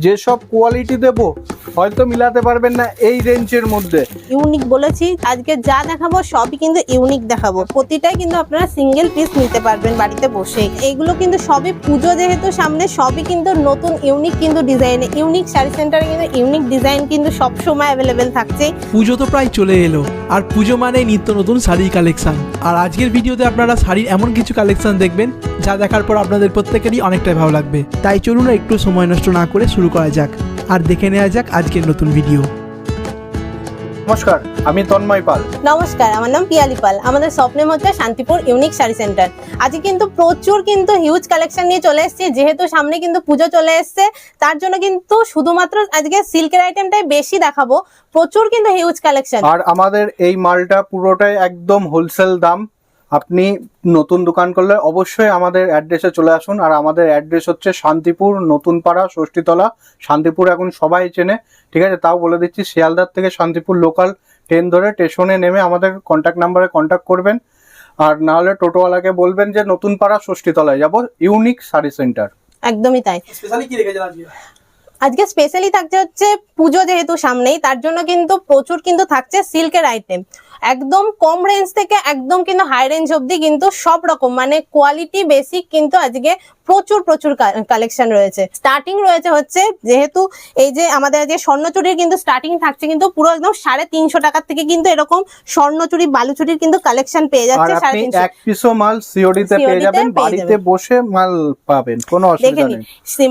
যেসব কোয়ালিটি দেবো হয়তো মিলাতে পারবেন না এই রেঞ্জের মধ্যে। ইউনিক বলেছি আজকে যা দেখাবো সবই কিন্তু ইউনিক দেখাবো। প্রতিটাই কিন্তু আপনারা সিঙ্গেল পিস নিতে পারবেন বাড়িতে বসে এইগুলো কিন্তু সবই পুজো যেহেতু সামনে সবই কিন্তু নতুন ইউনিক কিন্তু ডিজাইন ইউনিক শাড়ি সেন্টারে কিন্তু ইউনিক ডিজাইন কিন্তু সব সময় অ্যাভেলেবেল থাকছে। পুজো তো প্রায় চলে এলো। আর পুজো মানেই নিত্য নতুন শাড়ির কালেকশন আর আজকের ভিডিওতে আপনারা শাড়ির এমন কিছু কালেকশন দেখবেন যা দেখার পর আপনাদের প্রত্যেকেরই অনেকটাই ভালো লাগবে। তাই চলুন না একটু সময় নষ্ট না করে শুরু করা যাক। আর দেখে নেওয়া যাক আজকের নতুন ভিডিও নমস্কার আমি তন্ময় পাল। নমস্কার আমার নাম পিয়ালি পাল। আমাদের স্বপ্নের হচ্ছে শান্তিপুর ইউনিক শাড়ি সেন্টার আজকে কিন্তু প্রচুর কিন্তু হিউজ কালেকশন নিয়ে চলে এসেছি যেহেতু সামনে কিন্তু পুজো চলে এসছে। তার জন্য কিন্তু শুধুমাত্র আজকে সিল্কের আইটেমটাই বেশি দেখাবো। প্রচুর কিন্তু হিউজ কালেকশন আর আমাদের এই মালটা পুরোটাই একদম হোলসেল দাম। আপনি নতুন দোকান করলে অবশ্যই আমাদের অ্যাড্রেসে চলে আসুন। আর আমাদের অ্যাড্রেস হচ্ছে শান্তিপুর নতুন পাড়া ষষ্ঠীতলা। শান্তিপুর এখন সবাই চেনে। ঠিক আছে? তাও বলে দিচ্ছি শিয়ালদার থেকে শান্তিপুর লোকাল ট্রেন ধরে স্টেশনে নেমে আমাদের কন্ট্যাক্ট নাম্বারে কন্ট্যাক্ট করবেন। আর নাহলে টোটোওয়ালাকে বলবেন যে নতুন পাড়া ষষ্ঠীতলায় যাব ইউনিক শাড়ি সেন্টার একদমই তাই। স্পেশালি কি রেখেছেন আজকে? আজকে স্পেশালি থাকছে হচ্ছে পুজো যেহেতু সামনেই তার জন্য কিন্তু প্রচুর কিন্তু থাকছে সিল্কের আইটেম একদম কম রেঞ্জ থেকে একদম কিন্তু হাই রেঞ্জ অবধি কিন্তু সব রকম মানে কোয়ালিটি বেসিক কিন্তু আজকে প্রচুর প্রচুর কালেকশন রয়েছে। স্টার্টিং রয়েছে হচ্ছে যেহেতু এই যে আমাদের আজকে স্বর্ণচুরির কিন্তু স্টার্টিং থাকছে কিন্তু পুরো একদম সাড়ে তিনশো টাকার থেকে কিন্তু এরকম স্বর্ণচুরি বালুচুরির কিন্তু কালেকশন পেয়ে যাচ্ছে সাড়ে তিনশো। এক পিসও মাল সিওডিতে পেয়ে যাবেন বাড়িতে বসে মাল পাবেন কোনো অসুবিধা নেই।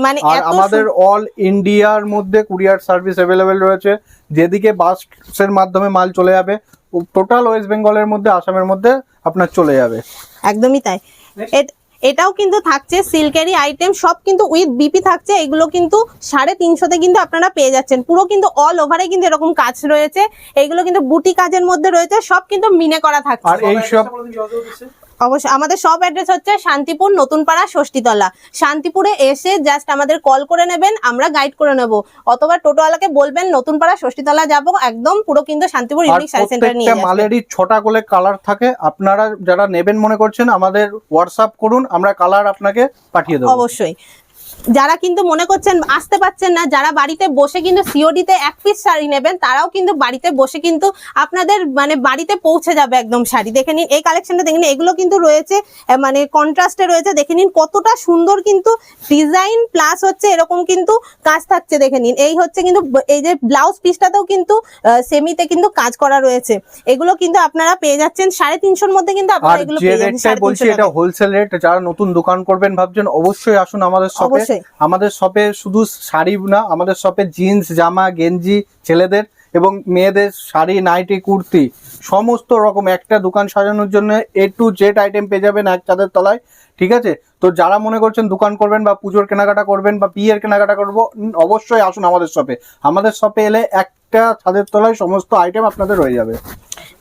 মানে আর আমাদের অল ইন্ডিয়ার মধ্যে কুরিয়ার সার্ভিস অ্যাভেলেবেল রয়েছে যেদিকে বাসের মাধ্যমে মাল চলে যাবে টোটাল ওয়েস্ট বেঙ্গলের মধ্যে আসামের মধ্যে আপনার চলে যাবে। একদমই তাই। এটাও কিন্তু থাকছে সিল্কেরই আইটেম সব কিন্তু উইথ বিপি থাকছে এগুলো কিন্তু সাড়ে তিনশোতে কিন্তু আপনারা পেয়ে যাচ্ছেন। পুরো কিন্তু অল ওভারে কিন্তু এরকম কাজ রয়েছে এগুলো কিন্তু বুটি কাজের মধ্যে রয়েছে সব কিন্তু মিনে করা আর থাকছে এই সব অবশ্যই আমাদের সব অ্যাড্রেস হচ্ছে শান্তিপুর নতুন পাড়া ষষ্ঠীতলা। শান্তিপুরে এসে জাস্ট আমাদের কল করে নেবেন আমরা গাইড করে নেব। অথবা টোটোওয়ালাকে বলবেন নতুন পাড়া ষষ্ঠীতলা যাব একদম পুরো কিন্তু শান্তিপুর ইউনিক সেন্টার নিয়ে যাবেন মালেরই ছটা করে কালার থাকে আপনারা যারা নেবেন মনে করছেন আমাদের হোয়াটসঅ্যাপ করুন আমরা কালার আপনাকে পাঠিয়ে দেবো। অবশ্যই। যারা কিন্তু মনে করছেন আসতে পাচ্ছেন না যারা বাড়িতে বসে কিন্তু সিওডি তে এক পিস শাড়ি নেবেন তারাও কিন্তু বাড়িতে বসে কিন্তু আপনাদের মানে বাড়িতে পৌঁছে যাবে একদম শাড়ি। দেখে নিন এই কালেকশনটা দেখে নিন এগুলো কিন্তু রয়েছে মানে কন্ট্রাস্টে রয়েছে দেখে নিন কতটা সুন্দর কিন্তু ডিজাইন প্লাস হচ্ছে এরকম কিন্তু কাজ থাকছে দেখে নিন। এই হচ্ছে কিন্তু এই যে ব্লাউজ পিসটাতেও কিন্তু সেমিতে কিন্তু কাজ করা রয়েছে। এগুলো কিন্তু আপনারা পেয়ে যাচ্ছেন সাড়ে তিনশোর মধ্যে কিন্তু আপনারা এগুলো পেয়ে যাচ্ছেন সাড়ে বলছি এটা হোলসেল রেট যারা নতুন দোকান করবেন ভাবছেন অবশ্যই আসুন আমাদের শপে অবশ্যই। আমাদের শপে শুধু শাড়ি না, আমাদের শপে জিন্স, জামা, গেঞ্জি, ছেলেদের এবং মেয়েদের শাড়ি, নাইটি, কুর্তি, সমস্ত রকম, একটা দোকান সাজানোর জন্য এ টু জেড আইটেম পেয়ে যাবেন এক চাঁদের তলায়, ঠিক আছে তো যারা মনে করছেন দোকান করবেন বা পুজোর কেনাকাটা করবেন বা বিয়ের কেনাকাটা করব অবশ্যই আসুন আমাদের শপে আমাদের শপে এলে একটা ছাদের তলায় সমস্ত আইটেম আপনাদের হয়ে যাবে।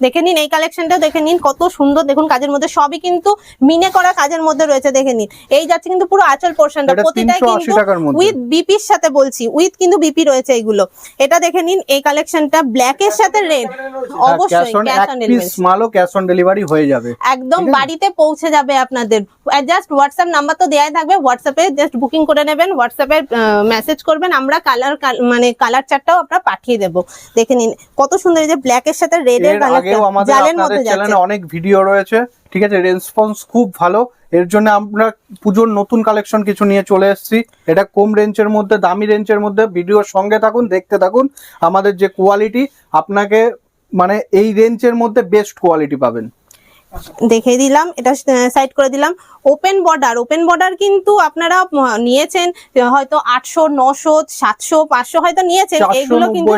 দেখে নিন এই কালেকশনটা দেখে নিন কত সুন্দর। দেখুন কাজের মধ্যে সবই কিন্তু মিনে করা কাজের মধ্যে রয়েছে দেখে নিন। এই যাচ্ছে কিন্তু পুরো আচল পোর্শনটা প্রতিটাই 380 কিন্তু। উইথ বিপির সাথে বলছি উইথ কিন্তু বিপি রয়েছে এইগুলো এটা দেখে নিন এই কালেকশনটা ব্ল্যাক এর সাথে রেড অবশ্যই ক্যাশ অন পিস মালও ক্যাশ অন ডেলিভারি হয়ে যাবে। একদম বাড়িতে পৌঁছে যাবে আপনাদের। জাস্ট হোয়াটসঅ্যাপ নাম্বার তো দেয়াই থাকবে হোয়াটসঅ্যাপে জাস্ট বুকিং করে নেবেন হোয়াটসঅ্যাপে মেসেজ করবেন আমরা কালার মানে কালার চারটাও আমরা পাঠিয়ে দেব। দেখে নিন কত সুন্দর এই যে ব্ল্যাক এর সাথে রেড এর জালের মধ্যে যাচ্ছে। অনেক ভিডিও রয়েছে ঠিক আছে? রেসপন্স খুব ভালো। এর জন্য আমরা পুজোর নতুন কালেকশন কিছু নিয়ে চলে এসেছি। এটা কম রেঞ্জের মধ্যে দামি রেঞ্জের মধ্যে। ভিডিওর সঙ্গে থাকুন দেখতে থাকুন। আমাদের যে কোয়ালিটি আপনাকে মানে এই রেঞ্জের মধ্যে বেস্ট কোয়ালিটি পাবেন। দেখে দিলাম এটা সাইড করে দিলাম। ওপেন বর্ডার ওপেন বর্ডার কিন্তু আপনারা নিয়েছেন হয়তো আটশো নশো সাতশো পাঁচশো হয়তো নিয়েছেন। এগুলো কিন্তু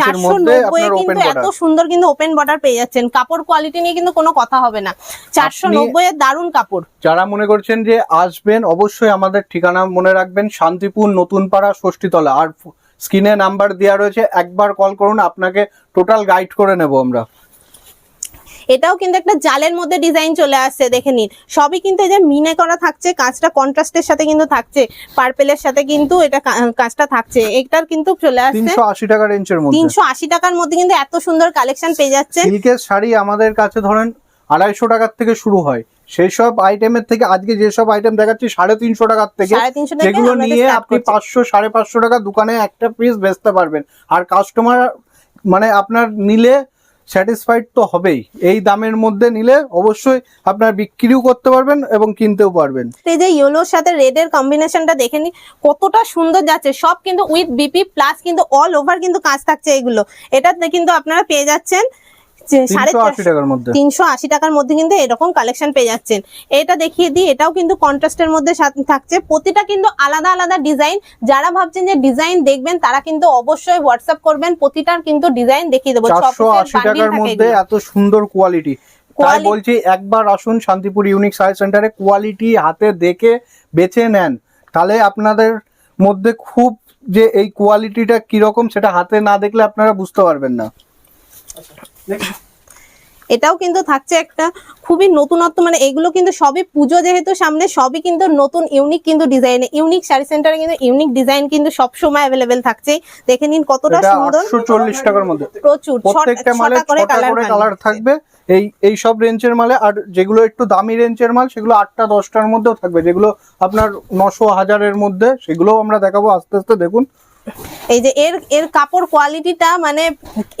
চারশো নব্বই কিন্তু এত সুন্দর কিন্তু ওপেন বর্ডার পেয়ে যাচ্ছেন। কাপড় কোয়ালিটি নিয়ে কিন্তু কোনো কথা হবে না। চারশো নব্বই এর দারুণ কাপড়। যারা মনে করছেন যে আসবেন অবশ্যই আমাদের ঠিকানা মনে রাখবেন শান্তিপুর নতুন পাড়া ষষ্ঠীতলা। আর স্ক্রিনে নাম্বার দেওয়া রয়েছে একবার কল করুন আপনাকে টোটাল গাইড করে নেব আমরা। এটাও কিন্তু একটা জালের মধ্যে ডিজাইন চলে আসছে দেখে নিন। সবই কিন্তু এই যে মিনে করা থাকছে কাজটা কন্ট্রাস্টের সাথে কিন্তু থাকছে পার্পেলের সাথে কিন্তু এটা কা- কাজটা থাকছে। এটার কিন্তু চলে আসছে তিনশো আশি টাকা রেঞ্জের মধ্যে। তিনশো আশি টাকার মধ্যে কিন্তু এত সুন্দর কালেকশন পেয়ে যাচ্ছে। সিল্কের শাড়ি আমাদের কাছে ধরেন আড়াইশো টাকার থেকে শুরু হয়। সেই সব আইটেমের থেকে আজকে যেসব আইটেম দেখাচ্ছি সাড়ে তিনশো টাকার থেকে সাড়ে তিনশো টাকা যেগুলো নিয়ে আপনি পাঁচশো সাড়ে পাঁচশো টাকা দোকানে একটা পিস বেচতে পারবেন। আর কাস্টমার মানে আপনার নিলে স্যাটিসফাইড তো হবেই। এই দামের মধ্যে নিলে অবশ্যই আপনারা বিক্রিও করতে পারবেন এবং কিনতেও পারবেন। এই যে ইয়েলোর সাথে রেড এর কম্বিনেশনটা দেখে নি কতটা সুন্দর যাচ্ছে। সব কিন্তু উইথ বিপি প্লাস কিন্তু অল ওভার কিন্তু কাজ থাকছে এগুলো। এটাতে কিন্তু আপনারা পেয়ে যাচ্ছেন তিনশো আশি টাকার মধ্যে। তিনশো আশি টাকার মধ্যে কিন্তু এরকম কালেকশন পেয়ে যাচ্ছেন। এটা দেখিয়ে দিই এটাও কিন্তু কন্ট্রাস্টের মধ্যে থাকছে। প্রতিটা কিন্তু আলাদা আলাদা ডিজাইন যারা ভাবছেন যে ডিজাইন দেখবেন তারা কিন্তু অবশ্যই হোয়াটসঅ্যাপ করবেন। প্রতিটার কিন্তু ডিজাইন দেখিয়ে দেবো। চারশো আশি টাকার মধ্যে এত সুন্দর কোয়ালিটি তাই বলছি একবার আসুন শান্তিপুর ইউনিক সাইজ সেন্টারে কোয়ালিটি হাতে দেখে বেছে নেন। তাহলে আপনাদের মধ্যে খুব যে এই কোয়ালিটিটা কীরকম সেটা হাতে না দেখলে আপনারা বুঝতে পারবেন না। এটাও কিন্তু থাকছে একটা খুবই নতুনত্ব মানে এগুলো কিন্তু সবই পুজো যেহেতু সামনে সবই কিন্তু নতুন ইউনিক কিন্তু ডিজাইন ইউনিক শাড়ি সেন্টারে কিন্তু ইউনিক ডিজাইন কিন্তু সব সময় অ্যাভেলেবেল থাকছে দেখে নিন কতটা সুন্দর। আটশো চল্লিশ টাকার মধ্যে। প্রচুর প্রত্যেকটা মালে ছটা করে কালার করে কালার থাকবে। এই এই সব রেঞ্জের মালে আর যেগুলো একটু দামি রেঞ্জের মাল সেগুলো আটটা দশটার মধ্যেও থাকবে। যেগুলো আপনার নশো হাজারের মধ্যে সেগুলোও আমরা দেখাবো। আস্তে আস্তে দেখুন এই যে এর এর কাপড় কোয়ালিটিটা মানে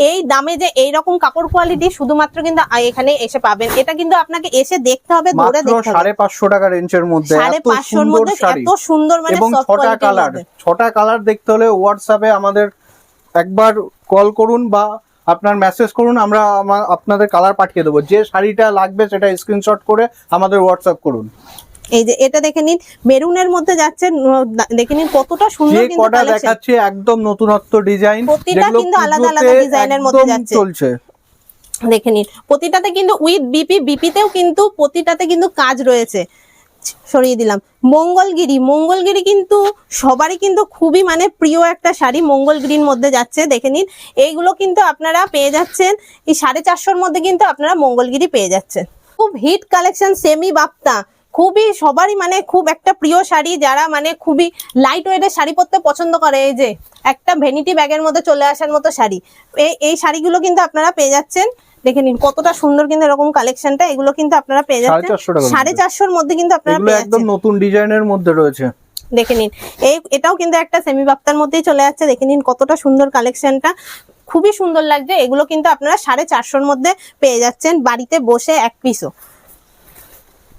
এই দামে যে এই রকম কাপড় কোয়ালিটি শুধুমাত্র কিন্তু এখানে এসে পাবেন। এটা কিন্তু আপনাকে এসে দেখতে হবে ধরে দেখতে হবে। সাড়ে পাঁচশো টাকা রেঞ্জের মধ্যে সাড়ে এত পাঁচশোর সুন্দর মধ্যে এত সুন্দর মানে এবং ছটা কালার। ছটা কালার দেখতে হলে হোয়াটসঅ্যাপে আমাদের একবার কল করুন বা আপনার মেসেজ করুন আমরা আপনাদের কালার পাঠিয়ে দেবো। যে শাড়িটা লাগবে সেটা স্ক্রিনশট করে আমাদের হোয়াটসঅ্যাপ করুন। এই যে এটা দেখে নিন মেরুনের মধ্যে যাচ্ছে দেখে নিন কতটা সুন্দর কিন্তু কটা দেখাচ্ছে একদম নতুনত্ব ডিজাইন প্রতিটা কিন্তু আলাদা আলাদা ডিজাইনের মধ্যে যাচ্ছে। চলছে। দেখে নিন প্রতিটাতে কিন্তু উইথ বিপি বিপিতেও কিন্তু প্রতিটাতে কিন্তু কাজ রয়েছে। সরিয়ে দিলাম। মঙ্গলগিরি মঙ্গলগিরি কিন্তু সবারই কিন্তু খুবই মানে প্রিয় একটা শাড়ি মঙ্গলগিরির মধ্যে যাচ্ছে দেখে নিন। এইগুলো কিন্তু আপনারা পেয়ে যাচ্ছেন এই সাড়ে চারশোর মধ্যে কিন্তু আপনারা মঙ্গলগিরি পেয়ে যাচ্ছেন। খুব হিট কালেকশন সেমি বাপ্তা খুবই সবারই মানে খুব একটা প্রিয় শাড়ি যারা মানে খুবই লাইট ওয়েটের শাড়ি পরতে পছন্দ করে। এই যে একটা ভ্যানিটি ব্যাগের মধ্যে চলে আসার মতো শাড়ি। এই এই শাড়িগুলো কিন্তু আপনারা পেয়ে যাচ্ছেন। দেখে নিন কতটা সুন্দর কিন্তু এরকম কালেকশনটা এগুলো কিন্তু আপনারা পেয়ে যাচ্ছেন। সাড়ে চারশোর মধ্যে কিন্তু আপনারা একদম নতুন ডিজাইনের মধ্যে রয়েছে। দেখে নিন। এই এটাও কিন্তু একটা সেমি বাপ্তার মধ্যেই চলে যাচ্ছে দেখে নিন কতটা সুন্দর কালেকশনটা খুবই সুন্দর লাগছে। এগুলো কিন্তু আপনারা সাড়ে চারশোর মধ্যে পেয়ে যাচ্ছেন বাড়িতে বসে এক পিসও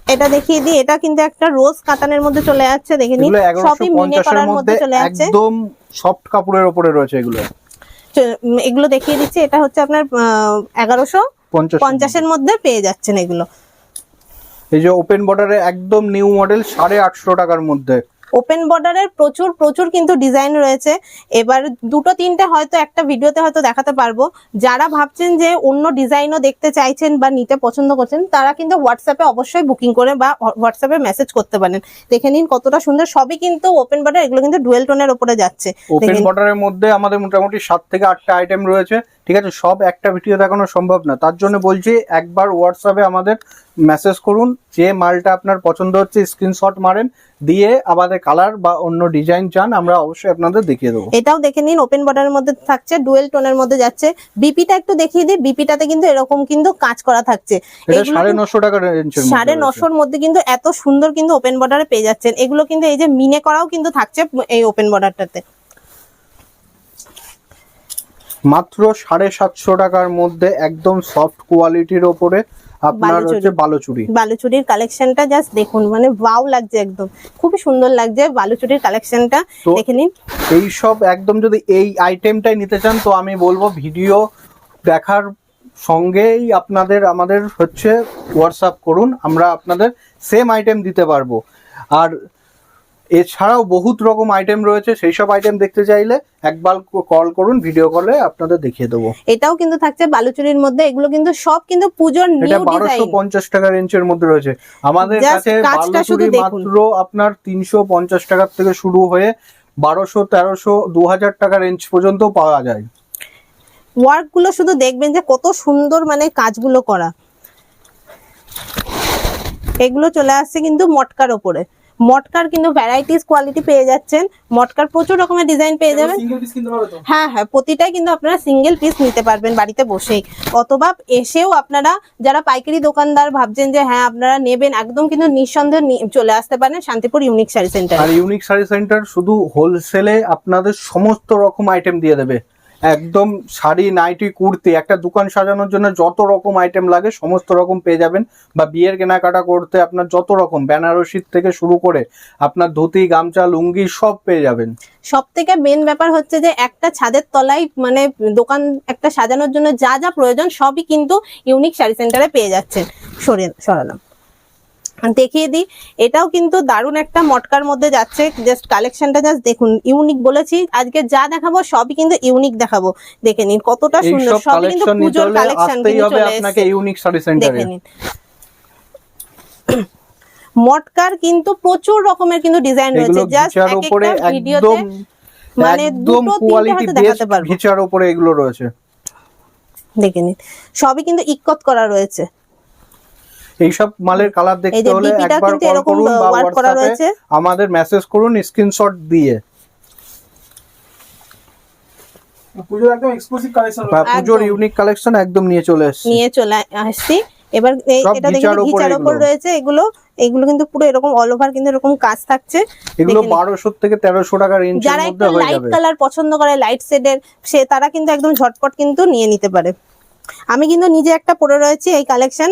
এটা দেখিয়ে দিই এটা কিন্তু একটা রোজ কাতানের মধ্যে চলে যাচ্ছে দেখে নিন। সবই মিনে করার মধ্যে চলে যাচ্ছে। একদম সফট কাপড়ের উপরে রয়েছে এগুলো। এগুলো দেখিয়ে দিচ্ছি এটা হচ্ছে আপনার এগারোশো পঞ্চাশ পঞ্চাশের মধ্যে পেয়ে যাচ্ছেন এগুলো। এই যে ওপেন বর্ডারে একদম নিউ মডেল সাড়ে আটশো টাকার মধ্যে। ওপেন বর্ডারের প্রচুর প্রচুর কিন্তু ডিজাইন রয়েছে। এবার দুটো তিনটে হয়তো একটা ভিডিওতে হয়তো দেখাতে পারব। যারা ভাবছেন যে অন্য ডিজাইনও দেখতে চাইছেন বা নিতে পছন্দ করছেন তারা কিন্তু হোয়াটসঅ্যাপে অবশ্যই বুকিং করে বা হোয়াটসঅ্যাপে মেসেজ করতে পারেন। দেখে নিন কতটা সুন্দর। সবই কিন্তু ওপেন বর্ডার এগুলো কিন্তু ডুয়েল টোনের উপরে যাচ্ছে। ওপেন বর্ডারের মধ্যে আমাদের মোটামুটি সাত থেকে আটটা আইটেম রয়েছে। ঠিক আছে? সব একটা ভিডিও দেখানো সম্ভব না। তার জন্য বলছি একবার হোয়াটসঅ্যাপে আমাদের মেসেজ করুন যে মালটা আপনার পছন্দ হচ্ছে স্ক্রিনশট মারেন দিয়ে আমাদের কালার বা অন্য ডিজাইন চান আমরা অবশ্যই আপনাদের দেখিয়ে দেবো। এটাও দেখে নিন ওপেন বর্ডারের মধ্যে থাকছে ডুয়েল টোনের মধ্যে যাচ্ছে। বিপিটা একটু দেখিয়ে দিই বিপিটাতে কিন্তু এরকম কিন্তু কাজ করা থাকছে। সাড়ে নশো টাকা সাড়ে নশোর মধ্যে কিন্তু এত সুন্দর কিন্তু ওপেন বর্ডারে পেয়ে যাচ্ছেন। এগুলো কিন্তু এই যে মিনে করাও কিন্তু থাকছে এই ওপেন বর্ডারটাতে মাত্র সাড়ে সাতশো টাকার মধ্যে একদম সফট কোয়ালিটির ওপরে আপনার হচ্ছে বালুচুরি। বালুচুরির কালেকশনটা জাস্ট দেখুন মানে ওয়াও লাগছে একদম। খুবই সুন্দর লাগছে বালুচুরির কালেকশনটা দেখে নিন। এই সব একদম যদি এই আইটেমটাই নিতে চান তো আমি বলব ভিডিও দেখার সঙ্গেই আপনাদের আমাদের হচ্ছে হোয়াটসঅ্যাপ করুন আমরা আপনাদের সেম আইটেম দিতে পারব। আর এছাড়াও বহুত রকম আইটেম রয়েছে সেই সব আইটেম দেখতে চাইলে একবার কল করুন ভিডিও কলে আপনাদের দেখিয়ে দেবো। এটাও কিন্তু থাকছে বালুচুরির মধ্যে এগুলো কিন্তু সব কিন্তু পুজোর নিউ বারোশো ডিজাইন পঞ্চাশ টাকা রেঞ্জের মধ্যে রয়েছে। আমাদের কাছে বালুচুরি মাত্র আপনার তিনশো পঞ্চাশ টাকার থেকে শুরু হয়ে বারোশো তেরোশো দু হাজার টাকা রেঞ্জ পর্যন্ত পাওয়া যায়। ওয়ার্কগুলো শুধু দেখবেন যে কত সুন্দর মানে কাজগুলো করা। এগুলো চলে আসছে কিন্তু মটকার ওপরে। মটকার কিন্তু ভ্যারাইটিস কোয়ালিটি পেয়ে যাচ্ছেন। মটকার প্রচুর রকমের ডিজাইন পেয়ে যাবেন। হ্যাঁ হ্যাঁ প্রতিটাই কিন্তু আপনারা সিঙ্গেল পিস নিতে পারবেন বাড়িতে বসেই। অথবা এসেও আপনারা যারা পাইকারি দোকানদার ভাবছেন যে হ্যাঁ আপনারা নেবেন একদম কিন্তু নিঃসন্দেহে চলে আসতে পারেন শান্তিপুর ইউনিক শাড়ি সেন্টার আর ইউনিক শাড়ি সেন্টার শুধু হোলসেলে আপনাদের সমস্ত রকম আইটেম দিয়ে দেবে। একদম শাড়ি, নাইটি, কুর্তি, একটা দোকান সাজানোর জন্য যত রকম আইটেম লাগে, সমস্ত রকম পেয়ে যাবেন। বা বিয়ের কেনাকাটা করতে আপনার যত রকম বেনারসির থেকে শুরু করে আপনার ধুতি, গামছা, লুঙ্গি সব পেয়ে যাবেন। সব থেকে মেন ব্যাপার হচ্ছে যে একটা ছাদের তলায় মানে দোকান একটা সাজানোর জন্য যা যা প্রয়োজন সবই কিন্তু ইউনিক শাড়ি সেন্টারে পেয়ে যাচ্ছেন। সরিয়ে সরালাম। দেখিয়ে দিই। এটাও কিন্তু দারুণ একটা মটকার মধ্যে যাচ্ছে। জাস্ট কালেকশনটা জাস্ট দেখুন ইউনিক বলেছি। আজকে যা দেখাবো সবই কিন্তু ইউনিক দেখাবো। দেখে নিন কতটা সুন্দর সবই কিন্তু পুজোর কালেকশন কিন্তু চলে আপনাকে ইউনিক শাড়ি সেন্টারে দেখে নিন। মটকার কিন্তু প্রচুর রকমের কিন্তু ডিজাইন রয়েছে। জাস্ট এক একটা ভিডিওতে মানে দুটো কোয়ালিটি দেখাতে পারব। ঘিচার উপরে এগুলো রয়েছে। দেখে নিন। সবই কিন্তু ইক্কত করা রয়েছে। এইসব মালের কালার দেখতে হলে একবার কল এরকম করুন বা করা হোয়াটসঅ্যাপে রয়েছে। আমাদের মেসেজ করুন স্ক্রিনশট দিয়ে। পুজোর একদম এক্সক্লুসিভ কালেকশন পুজোর ইউনিক কালেকশন একদম নিয়ে চলে এসেছে। নিয়ে চলে আসছি। এবার এটা দেখে ঘিচার ওপর রয়েছে এগুলো এগুলো কিন্তু পুরো এরকম অল ওভার কিন্তু এরকম কাজ থাকছে। এগুলো দেখে নিন। বারোশো থেকে তেরোশো টাকা রেঞ্জের যারা একটু মধ্যে হয়ে লাইট কালার পছন্দ করে লাইট শেডের সে তারা কিন্তু একদম ঝটপট কিন্তু নিয়ে নিতে পারে। আমি কিন্তু নিজে একটা পরে রয়েছি এই কালেকশন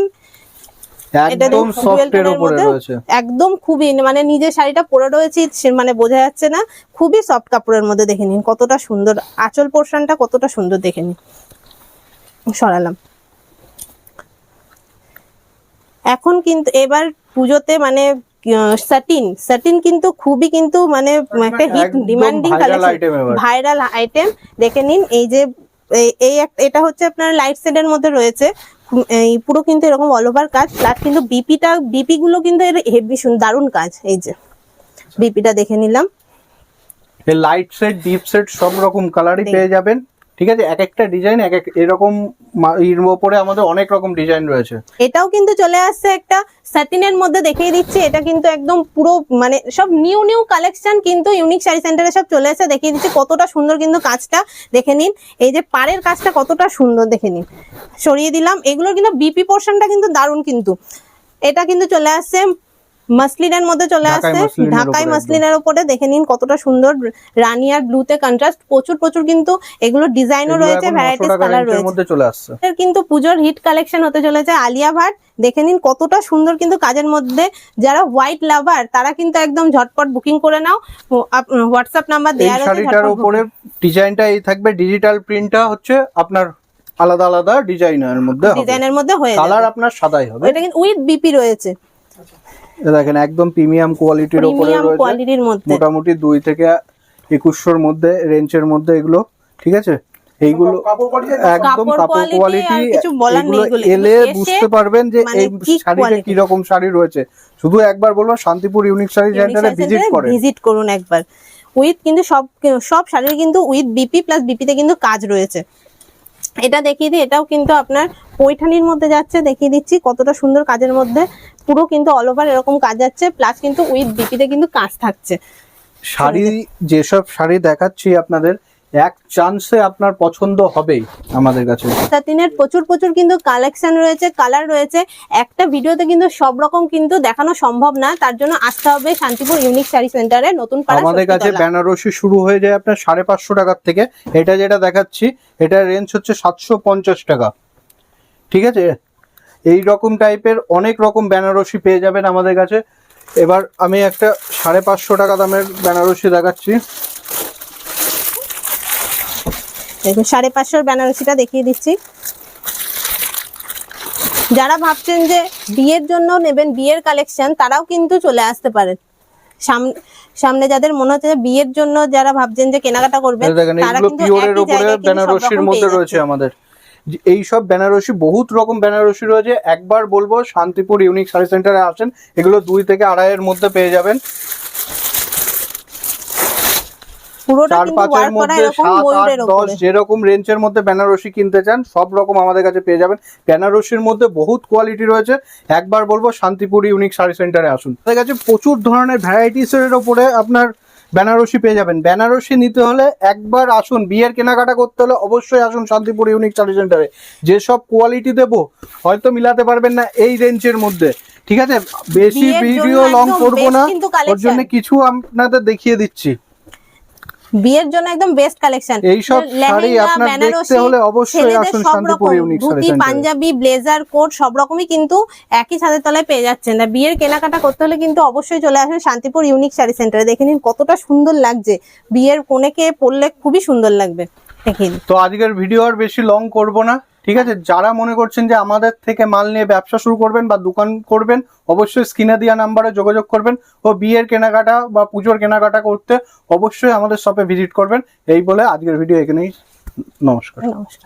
একদম সফট এর উপরে রয়েছে। একদম খুবই মানে নিজের শাড়িটা পরে রয়েছে মানে বোঝা যাচ্ছে না। খুবই সফট কাপড়ের মধ্যে দেখে নিন কতটা সুন্দর আঁচল পোর্শনটা কতটা সুন্দর দেখে নিন। সরালাম। এখন কিন্তু এবার পুজোতে মানে সাটিন সাটিন কিন্তু খুবই কিন্তু মানে একটা hit demanding collection viral item দেখে নিন এই যে এই- এটা হচ্ছে আপনার লাইট শেডের মধ্যে রয়েছে। এই পুরো কিন্তু এরকম অল ওভার কাজ প্লাস কিন্তু বিপিটা বিপি গুলো কিন্তু এর হেভি দারুণ কাজ এই যে। বিপিটা দেখে নিলাম। এই লাইট সেট ডিপ সেট সব রকম কালারই। পেয়ে যাবেন। ঠিক আছে? এক একটা ডিজাইন এক এক এরকম এর উপরে আমাদের অনেক রকম ডিজাইন রয়েছে। এটাও কিন্তু চলে আসছে একটা স্যাটিনের মধ্যে দেখিয়ে দিচ্ছি। এটা কিন্তু একদম পুরো মানে সব নিউ নিউ কালেকশন কিন্তু ইউনিক শাড়ি সেন্টারে সব চলে আসছে। দেখিয়ে দিচ্ছি কতটা সুন্দর কিন্তু কাজটা। দেখে নিন, এই যে পাড়ের কাজটা কতটা সুন্দর, দেখে নিন। সরিয়ে দিলাম। এগুলোর কিন্তু বিপি পোর্শনটা কিন্তু দারুণ কিন্তু। এটা কিন্তু চলে আসছে মাসলিনের মধ্যে চলে আসছে। উপরে মাসলিনের উপরে দেখে নিন কতটা সুন্দর রানি আর ব্লুতে কন্ট্রাস্ট প্রচুর প্রচুর কিন্তু এগুলো ডিজাইনও রয়েছে ভ্যারাইটিস কালার রয়েছে। মধ্যে চলে আসছে। কিন্তু পুজোর হিট কালেকশন হতে চলেছে আলিয়া ভাট। দেখে নিন কতটা সুন্দর কিন্তু কাজের মধ্যে। যারা হোয়াইট লাভার তারা কিন্তু একদম ঝটপট বুকিং করে নাও। হোয়াটসঅ্যাপ নাম্বার দেওয়া রয়েছে শাড়িটার উপরে ডিজাইনটা এই থাকবে। ডিজিটাল প্রিন্টটা হচ্ছে আপনার আলাদা আলাদা ডিজাইনের মধ্যে ডিজাইনের মধ্যে হয়ে কালার আপনার সাদাই হবে। এটা কিন্তু উইথ বিপি রয়েছে। এ দেখেন একদম প্রিমিয়াম কোয়ালিটির উপরে রয়েছে মোটামুটি দুই থেকে একুশশোর মধ্যে রেঞ্জের মধ্যে এগুলো ঠিক আছে? এইগুলো একদম কাপড় কাপড় কোয়ালিটি আর কিছু বলার নেই এগুলো। এলে বুঝতে পারবেন যে মানে এই শাড়িতে। কি রকম শাড়ি রয়েছে। শুধু একবার বলব শান্তিপুর ইউনিক শাড়ি সেন্টারে ভিজিট করেন। ভিজিট করুন একবার। উইথ কিন্তু সব সব শাড়ির কিন্তু উইথ বিপি প্লাস বিপিতে কিন্তু কাজ রয়েছে। এটা দেখিয়ে দিই, এটাও কিন্তু আপনার পৈঠানির মধ্যে যাচ্ছে, দেখিয়ে দিচ্ছি কতটা সুন্দর কাজের মধ্যে। পুরো কিন্তু অল ওভার এরকম কাজ যাচ্ছে প্লাস কিন্তু উইথ বিপিতে কিন্তু কাজ থাকছে। শাড়ি, যেসব শাড়ি দেখাচ্ছি আপনাদের এক চান্সে আপনার পছন্দ হবেই আমাদের কাছে। সাতিনের প্রচুর প্রচুর কিন্তু কালেকশন রয়েছে কালার রয়েছে। একটা ভিডিওতে কিন্তু সব রকম কিন্তু দেখানো সম্ভব না। তার জন্য আসতে হবে শান্তিপুর ইউনিক শাড়ি সেন্টারে নতুন আমাদের কাছে বেনারসি শুরু হয়ে যায় আপনার সাড়ে পাঁচশো টাকার থেকে। এটা যেটা দেখাচ্ছি এটা রেঞ্জ হচ্ছে সাতশো পঞ্চাশ টাকা। ঠিক আছে? এই রকম টাইপের অনেক রকম বেনারসি পেয়ে যাবেন আমাদের কাছে। এবার আমি একটা সাড়ে পাঁচশো টাকা দামের বেনারসি দেখাচ্ছি। দেখুন সাড়ে পাঁচশোর বেনারসিটা দেখিয়ে দিচ্ছি। যারা ভাবছেন যে বিয়ের জন্য নেবেন বিয়ের কালেকশন তারাও কিন্তু চলে আসতে পারেন। সামনে যাদের মনে হচ্ছে বিয়ের জন্য যারা ভাবছেন যে কেনাকাটা করবেন তারা কিন্তু বেনারসির মধ্যে রয়েছে আমাদের। যে এই সব বেনারসি বহুত রকম বেনারসি রয়েছে। একবার বলব শান্তিপুর ইউনিক শাড়ি সেন্টারে আসেন। এগুলো দুই থেকে আড়াইয়ের মধ্যে পেয়ে যাবেন। পুরোটা চার কিন্তু পাঁচের ওয়ার্ক করা মধ্যে এরকম সাত আট দশ উপরে। যেরকম রেঞ্জের মধ্যে বেনারসি কিনতে চান সব রকম আমাদের কাছে পেয়ে যাবেন। বেনারসির মধ্যে বহুত কোয়ালিটি রয়েছে। একবার বলব শান্তিপুর ইউনিক শাড়ি সেন্টারে আসুন। আমাদের কাছে প্রচুর ধরনের ভ্যারাইটিস এর ওপরে আপনার বেনারসি পেয়ে যাবেন। বেনারসি নিতে হলে একবার আসুন বিয়ের কেনাকাটা করতে হলে অবশ্যই আসুন শান্তিপুর ইউনিক শাড়ি সেন্টারে যেসব কোয়ালিটি দেবো হয়তো মিলাতে পারবেন না এই রেঞ্জের মধ্যে। ঠিক আছে? বেশি ভিডিও লং করব না। ওর জন্য কিছু আপনাদের দেখিয়ে দিচ্ছি। বিয়ের জন্য একদম বেস্ট কালেকশন এইসব শাড়ি আপনারা দেখতে হলে অবশ্যই আসুন Shantipur unique sari Punjabi blazer coat সব রকমই কিন্তু একই ছাদের তলায় পেয়ে যাচ্ছেন। না বিয়ের কেনাকাটা করতে হলে কিন্তু অবশ্যই চলে আসুন শান্তিপুর ইউনিক শাড়ি সেন্টারে দেখে নিন কতটা সুন্দর লাগছে। বিয়ের কোণেকে পরলে খুবই সুন্দর লাগবে। তো আজকের ভিডিও আর বেশি লং করব না। ঠিক আছে? যারা মনে করছেন যে আমাদের থেকে মাল নিয়ে ব্যবসা শুরু করবেন বা দোকান করবেন, অবশ্যই স্ক্রিনে দেওয়া নাম্বারে যোগাযোগ করবেন ও বিয়ের কেনাকাটা বা পুজোর কেনাকাটা করতে অবশ্যই আমাদের শপে ভিজিট করবেন। এই বলে আজকের ভিডিও এখানেই নমস্কার। নমস্কার।